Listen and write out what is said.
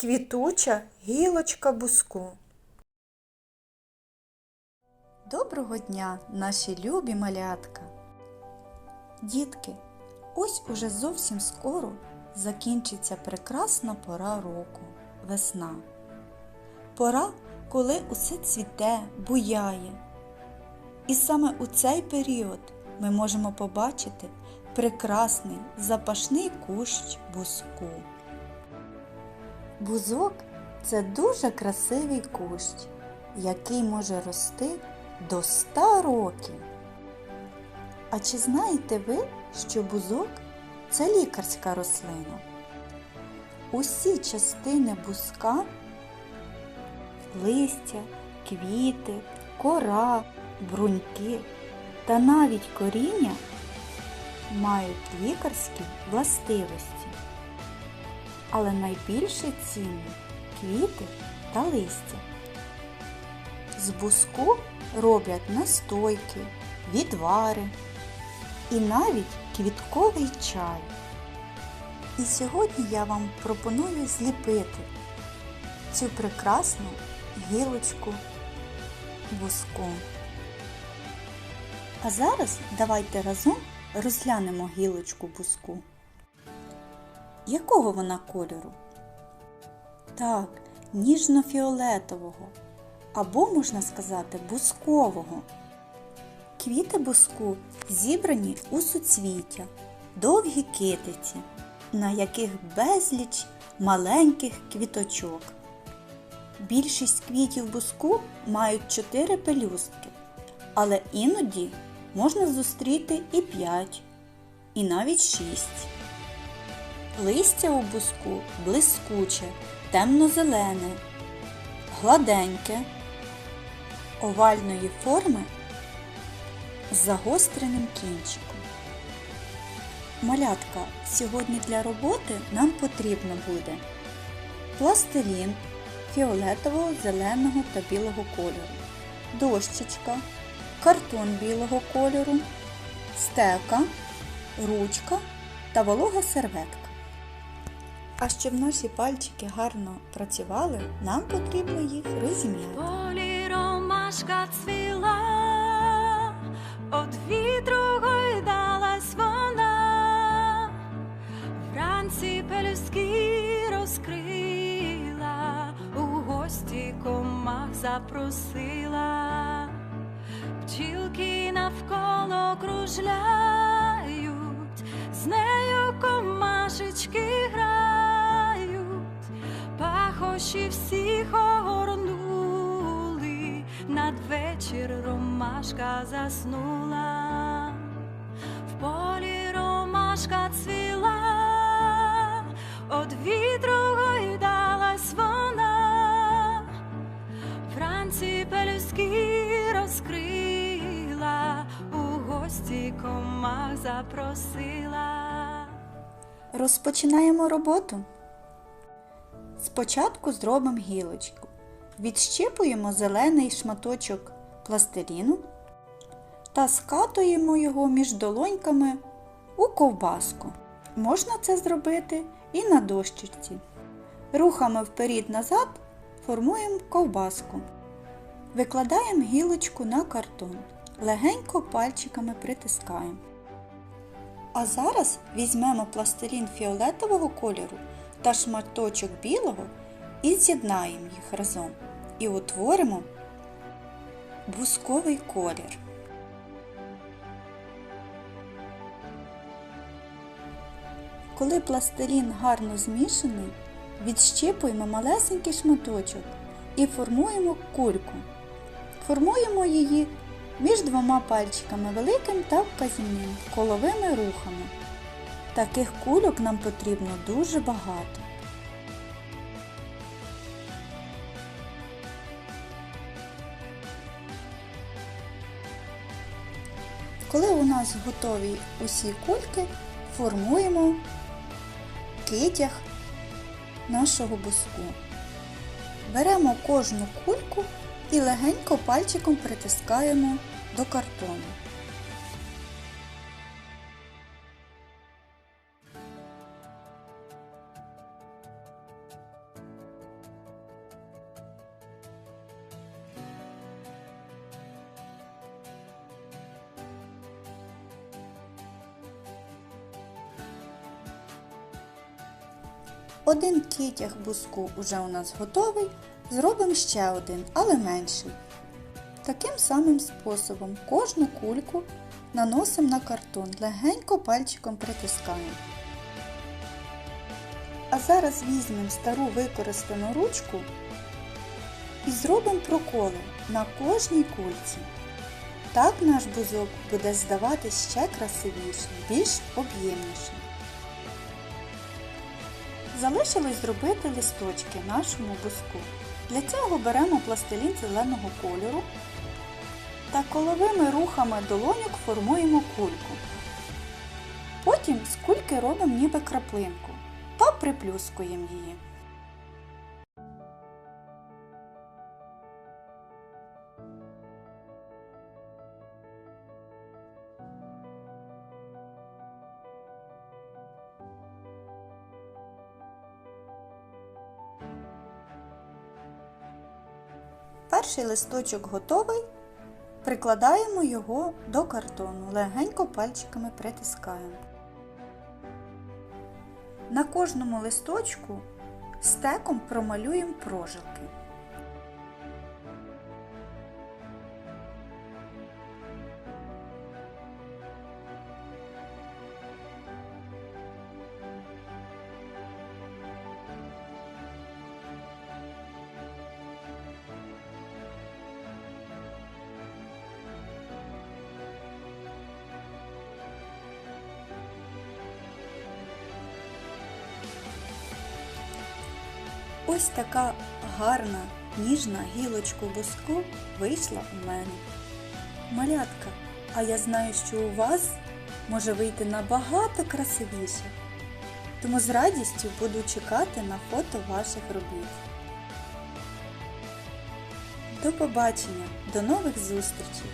Квітуча гілочка буску. Доброго дня, наші любі малятка! Дітки, ось уже зовсім скоро закінчиться прекрасна пора року весна. Пора, коли усе цвіте, буяє. І саме у цей період ми можемо побачити прекрасний запашний кущ бузку. Бузок це дуже красивий кущ, який може рости до 100 років. А чи знаєте ви, що бузок це лікарська рослина? Усі частини бузка листя, квіти, кора, бруньки та навіть коріння мають лікарські властивості. Але найбільше цінні квіти та листя. З буску роблять настойки, відвари і навіть квітковий чай. І сьогодні я вам пропоную зліпити цю прекрасну гілочку буску. А зараз давайте разом розглянемо гілочку буску. Якого вона кольору? Так, ніжно-фіолетового або, можна сказати, бускового. Квіти буску зібрані у суцвіття, довгі китиці, на яких безліч маленьких квіточок. Більшість квітів буску мають 4 пелюстки, але іноді можна зустріти і 5, і навіть 6. Листя у буску блискуче, темно-зелене, гладеньке, овальної форми з загостреним кінчиком. Малятка, сьогодні для роботи нам потрібно буде пластилін фіолетового, зеленого та білого кольору, дощечка, картон білого кольору, стека, ручка та волога серветка. А щоб наші пальчики гарно працювали, нам потрібно їх розім'яти. Полі ромашка цвіла, од вітру гойдалась вона, вранці пелюстки розкрила, у гості комах запросила, пчілки навколо кружляють, з нею комашечки грають, пахощі всіх огорнули, надвечір ромашка заснула, в полі ромашка цвіла, од вітру гойдалась вона, вранці пелюстки розкрила, у гості комах запросила. Розпочинаємо роботу. Спочатку зробимо гілочку. Відщипуємо зелений шматочок пластиліну та скатуємо його між долоньками у ковбаску. Можна це зробити і на дощечці. Рухами вперед-назад формуємо ковбаску. Викладаємо гілочку на картон. Легенько пальчиками притискаємо. А зараз візьмемо пластилін фіолетового кольору та шматочок білого і з'єднаємо їх разом і утворимо бусковий колір. Коли пластилін гарно змішаний, відщипуємо малесенький шматочок і формуємо кульку. Формуємо її між двома пальчиками великим та вказівним коловими рухами. Таких кульок нам потрібно дуже багато. Коли у нас готові усі кульки, формуємо китяг нашого буску. Беремо кожну кульку і легенько пальчиком притискаємо до картону. Один китяг буску уже у нас готовий. Зробимо ще один, але менший. Таким самим способом кожну кульку наносимо на картон, легенько пальчиком притискаємо. А зараз візьмемо стару використану ручку і зробимо проколи на кожній кульці. Так наш бузок буде здаватись ще красивішим, більш об'ємнішим. Залишилось зробити листочки нашому бузку. Для цього беремо пластилін зеленого кольору та коловими рухами долоньок формуємо кульку. Потім з кульки робимо ніби краплинку та приплюскуємо її. Перший листочок готовий. Прикладаємо його до картону, легенько пальчиками притискаємо. На кожному листочку стеком промалюємо прожилки. Ось така гарна ніжна гілочка буску вийшла у мене. Малятка, а я знаю, що у вас може вийти набагато красивіше. Тому з радістю буду чекати на фото ваших робіт. До побачення, до нових зустрічей!